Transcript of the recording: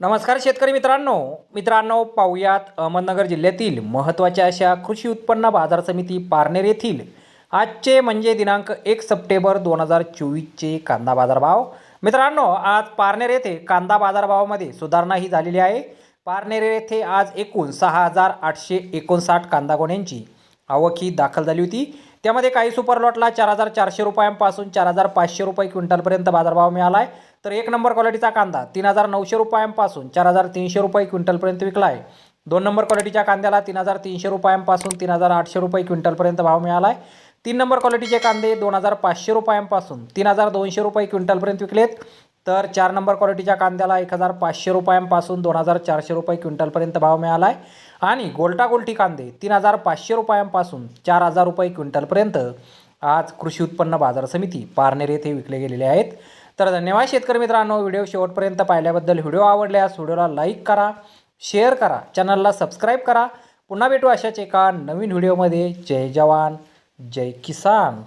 नमस्कार शेतकरी मित्रांनो. मित्रांनो पाहुयात अहमदनगर जिल्ह्यातील महत्त्वाच्या अशा कृषी उत्पन्न बाजार समिती पारनेर येथील आजचे म्हणजे दिनांक एक सप्टेंबर दोन हजार चोवीसचे कांदा बाजारभाव. मित्रांनो आज पारनेर येथे कांदा बाजारभावामध्ये सुधारणा ही झालेली आहे. पारनेर येथे आज एकूण सहा हजार आठशे एकोणसाठ कांदा गोण्यांची आवक ही दाखल झाली होती. त्यामध्ये काही सुपर लॉटला चार हजार चारशे रुपयांपासून चार हजार पाचशे रुपये क्विंटलपर्यंत बाजारभाव मिळाला आहे तर एक नंबर क्वालिटीचा कांदा तीन हजार नऊशे रुपयांपासून चार हजार तीनशे रुपये क्विंटलपर्यंत विकला आहे दोन नंबर क्वालिटीच्या कांद्याला तीन हजार तीनशे रुपयांपासून तीन हजार आठशे रुपये क्विंटलपर्यंत भाव मिळाला आहे तीन नंबर क्वालिटीचे कांदे दोन हजार पाचशे रुपयांपासून तीन हजार दोनशे रुपये क्विंटलपर्यंत विकलेत. तर चार नंबर क्वालिटीच्या कांद्याला एक हजार पाचशे रुपयांपासून दोन हजार चारशे रुपये क्विंटलपर्यंत भाव मिळाला आहे आणि गोल्टा गोल्टी कांदे तीन हजार पाचशे रुपयांपासून चार हजार रुपये क्विंटलपर्यंत आज कृषी उत्पन्न बाजार समिती पारनेर येथे विकले गेलेले आहेत. तर धन्यवाद शेतकरी मित्रांनो व्हिडिओ शेवटपर्यंत पाहिल्याबद्दल व्हिडिओ आवडल्यास व्हिडिओला लाईक करा शेअर करा चॅनलला सबस्क्राईब करा. पुन्हा भेटू अशाच एका नवीन व्हिडिओमध्ये. जय जवान जय किसान.